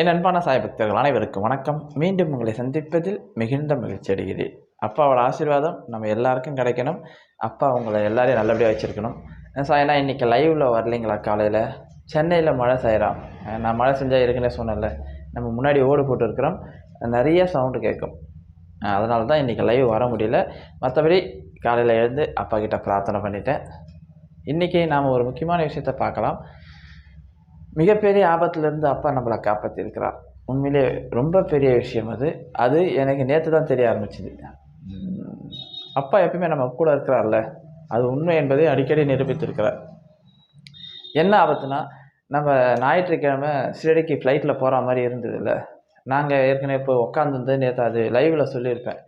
என் அன்பான சாய் பக்தர்கள் அனைவருக்கும் வணக்கம். மீண்டும் உங்களை சந்திப்பதில் மிகுந்த மகிழ்ச்சி அடைகிறேன். அப்பாவோட ஆசீர்வாதம் நம்ம எல்லாருக்கும் கிடைக்கணும். அப்பா உங்களை எல்லாரையும் நல்லபடியாக வச்சுருக்கணும். சாயனா இன்றைக்கி லைவில் வரலைங்களா காலையில்? சென்னையில் மழை செய்கிறான் நான் மழை செஞ்சால் இருக்குன்னே சொன்னேன்ல. நம்ம முன்னாடி ஓடு போட்டுருக்குறோம். நிறைய சவுண்டு கேட்கும். அதனால தான் இன்றைக்கி லைவ் வர முடியல. மற்றபடி காலையில் எழுந்து அப்பா கிட்ட பிரார்த்தனை பண்ணிட்டேன். இன்றைக்கி நாம் ஒரு முக்கியமான விஷயத்தை பார்க்கலாம். மிகப்பெரிய ஆபத்துலேருந்து அப்பா நம்மளை காப்பாற்றிருக்கிறார் உண்மையிலே ரொம்ப பெரிய விஷயம் அது. அது எனக்கு நேற்று தான் தெரிய ஆரம்பிச்சுது. அப்பா எப்பயுமே நம்ம கூட இருக்கிறார்ல அது உண்மை என்பதை அடிக்கடி நிரூபித்திருக்கிறார். என்ன ஆபத்துனா நம்ம ஞாயிற்றுக்கிழமை சிறடிக்கு ஃப்ளைட்டில் போகிற மாதிரி இருந்ததுல்ல. நாங்கள் ஏற்கனவே இப்போ உட்காந்துருந்து நேற்று அது லைவில் சொல்லியிருப்பேன்.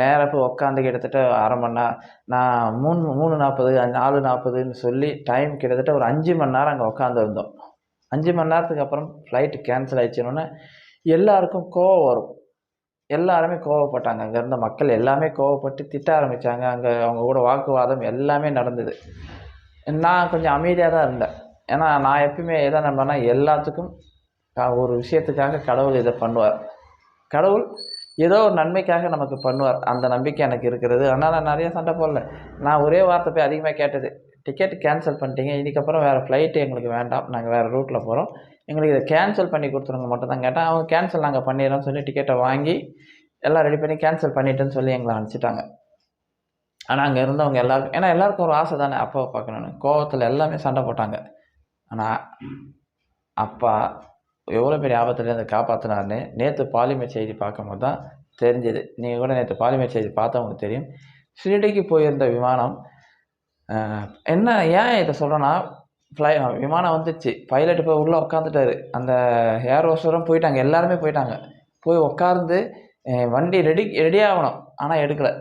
நேராக போய் உட்காந்து கிட்டத்தட்ட அரை மணி நேரம் நான் மூணு மூணு நாற்பது நாலு நாற்பதுன்னு சொல்லி டைம் கிட்டத்தட்ட ஒரு அஞ்சு மணி நேரம் அங்கே உட்காந்துருந்தோம் அஞ்சு மணி நேரத்துக்கு அப்புறம் ஃப்ளைட்டு கேன்சல் ஆயிடுச்சுன்னொன்னே எல்லாருக்கும் கோவம் வரும். எல்லாருமே கோவப்பட்டாங்க. அங்கே இருந்த மக்கள் எல்லாமே கோவப்பட்டு திட்ட ஆரம்பித்தாங்க அங்கே அவங்க கூட வாக்குவாதம் எல்லாமே நடந்தது. நான் கொஞ்சம் அமைதியாக தான் இருந்தேன். ஏன்னா நான் எப்பயுமே எதை நம்பேன்னா எல்லாத்துக்கும் ஒரு விஷயத்துக்காக கடவுள் இதை பண்ணுவார். கடவுள் ஏதோ ஒரு நன்மைக்காக நமக்கு பண்ணுவார். அந்த நம்பிக்கை எனக்கு இருக்கிறது. அதனால் நான் நிறைய சண்டை போடல. நான் ஒரே வார்த்தை போய் அதிகமாக கேட்டது டிக்கெட் கேன்சல் பண்ணிட்டீங்க. இதுக்கப்புறம் வேறு ஃப்ளைட்டு எங்களுக்கு வேண்டாம். நாங்கள் வேறு ரூட்டில் போகிறோம் எங்களுக்கு இதை கேன்சல் பண்ணி கொடுத்துருங்க மட்டும் தான் கேட்டால் அவங்க கேன்சல் நாங்கள் பண்ணிடுறோம்னு சொல்லி டிக்கெட்டை வாங்கி எல்லாம் ரெடி பண்ணி கேன்சல் பண்ணிட்டேன்னு சொல்லி எங்களை அனுப்பிச்சிட்டாங்க. ஆனால் அங்கே இருந்தவங்க எல்லாருக்கும் ஏன்னா எல்லாருக்கும் ஒரு ஆசை தானே அப்பாவை பார்க்கணுன்னு கோவத்தில் எல்லாமே சண்டை போட்டாங்க. ஆனால் அப்பா எவ்வளோ பெரிய ஆபத்துலேருந்து காப்பாற்றினாருன்னு நேற்று பாலிமர் செய்தி பார்க்கும்போது தான் தெரிஞ்சது. நீங்கள் கூட நேற்று பாலிமர் செய்தி பார்த்தவங்களுக்கு தெரியும். ஷிரடிக்கு போயிருந்த விமானம் என்ன ஏன் இதை சொல்கிறேன்னா ஃப்ளை விமானம் வந்துச்சு. பைலட் போய் உள்ளே உட்காந்துட்டாரு அந்த ஏர் ஹோஸ்டரும் போயிட்டாங்க. எல்லாருமே போயிட்டாங்க. போய் உட்கார்ந்து வண்டி ரெடி ரெடி ஆகணும். ஆனால் எடுக்கலை.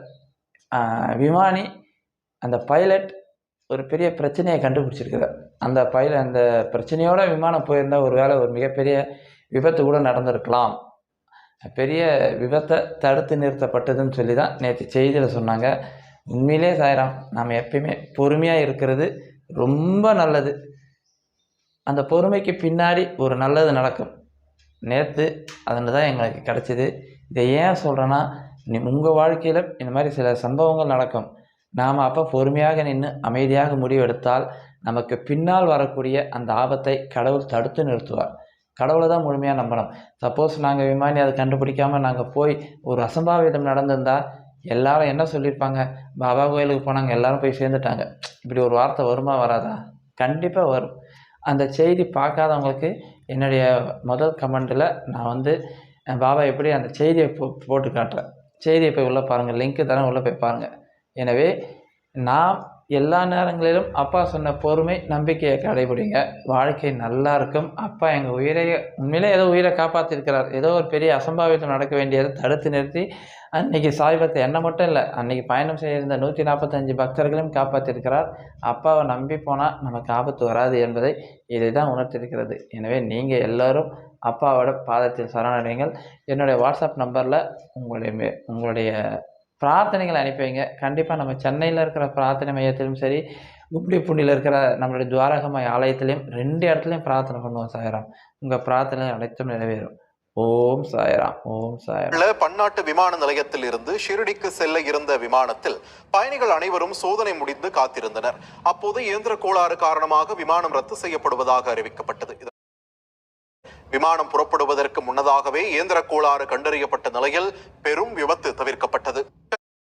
விமானி அந்த பைலட் ஒரு பெரிய பிரச்சனையை கண்டுபிடிச்சிருக்குது. அந்த பைல அந்த பிரச்சனையோட விமானம் போயிருந்தால் ஒரு வேளை ஒரு மிகப்பெரிய விபத்து கூட நடந்திருக்கலாம். பெரிய விபத்தை தடுத்து நிறுத்தப்பட்டதுன்னு சொல்லி தான் நேற்று செய்தியில் சொன்னாங்க. உண்மையிலே சாயிராம் நாம் எப்பயுமே பொறுமையாக இருக்கிறது ரொம்ப நல்லது. அந்த பொறுமைக்கு பின்னாடி ஒரு நல்லது நடக்கும். நேற்று அதில் தான் எங்களுக்கு கிடச்சிது. இதை ஏன் சொல்கிறேன்னா நீ உங்கள் வாழ்க்கையில் இந்த மாதிரி சில சம்பவங்கள் நடக்கும். நாம் அப்போ பொறுமையாக நின்று அமைதியாக முடிவெடுத்தால் நமக்கு பின்னால் வரக்கூடிய அந்த ஆபத்தை கடவுள் தடுத்து நிறுத்துவார். கடவுளை தான் முழுமையாக நம்பணும். சப்போஸ் நாங்கள் விமானி அதை கண்டுபிடிக்காமல் நாங்கள் போய் ஒரு அசம்பாவிதம் நடந்திருந்தால் எல்லாரும் என்ன சொல்லியிருப்பாங்க? பாபா கோயிலுக்கு போனாங்க எல்லாரும் போய் சேர்ந்துட்டாங்க. இப்படி ஒரு வார்த்தை வருமா வராதா? கண்டிப்பாக வரும். அந்த செய்தி பார்க்காதவங்களுக்கு என்னுடைய முதல் கமெண்ட்டில் நான் வந்து பாபா எப்படி அந்த செய்தியை போ போட்டு காட்டுறேன் செய்தியை போய் உள்ளே பாருங்கள் லிங்க்கு தானே உள்ளே போய் பாருங்கள் எனவே நான் எல்லா நேரங்களிலும் அப்பா சொன்ன பொறுமை நம்பிக்கையை கடைபிடிங்க. வாழ்க்கை நல்லா இருக்கும். அப்பா எங்கள் உயிரை உண்மையிலே ஏதோ உயிரை காப்பாற்றிருக்கிறார் ஏதோ ஒரு பெரிய அசம்பாவிதம் நடக்க வேண்டியதை தடுத்து நிறுத்தி அன்னைக்கு சாய்பத்தை என்ன மட்டும் இல்லை அன்னைக்கு பயணம் செய்திருந்த நூற்றி நாற்பத்தஞ்சு பக்தர்களையும் காப்பாற்றிருக்கிறார் அப்பாவை நம்பி போனால் நமக்கு ஆபத்து வராது என்பதை இதை தான் உணர்த்திருக்கிறது. எனவே நீங்கள் எல்லோரும் அப்பாவோட பாதத்தில் சரணடைங்கள் என்னுடைய வாட்ஸ்அப் நம்பரில் உங்களுடைய உங்களுடைய பிரார்த்தனைகளை அனுப்பி வைங்க கண்டிப்பாக நம்ம சென்னையில் இருக்கிற பிரார்த்தனை மையத்திலும் சரி குப்டி புண்ணியில் இருக்கிற நம்மளுடைய துவாரகமாய் ஆலயத்திலையும் ரெண்டு இடத்துலையும் பிரார்த்தனை பண்ணுவோம் சாயராம். உங்கள் பிரார்த்தனை அனைத்தும் நிறைவேறும். ஓம் சாயராம் ஓம் சாயராம். பன்னாட்டு விமான நிலையத்தில் இருந்து ஷிரடிக்கு செல்ல இருந்த விமானத்தில் பயணிகள் அனைவரும் சோதனை முடிந்து காத்திருந்தனர். அப்போது இயந்திர கோளாறு காரணமாக விமானம் ரத்து செய்யப்படுவதாக அறிவிக்கப்பட்டது. விமானம் புறப்படுவதற்கு முன்னதாகவே இயந்திர கோளாறு கண்டறியப்பட்ட நிலையில் பெரும் விபத்து தவிர்க்கப்பட்டது.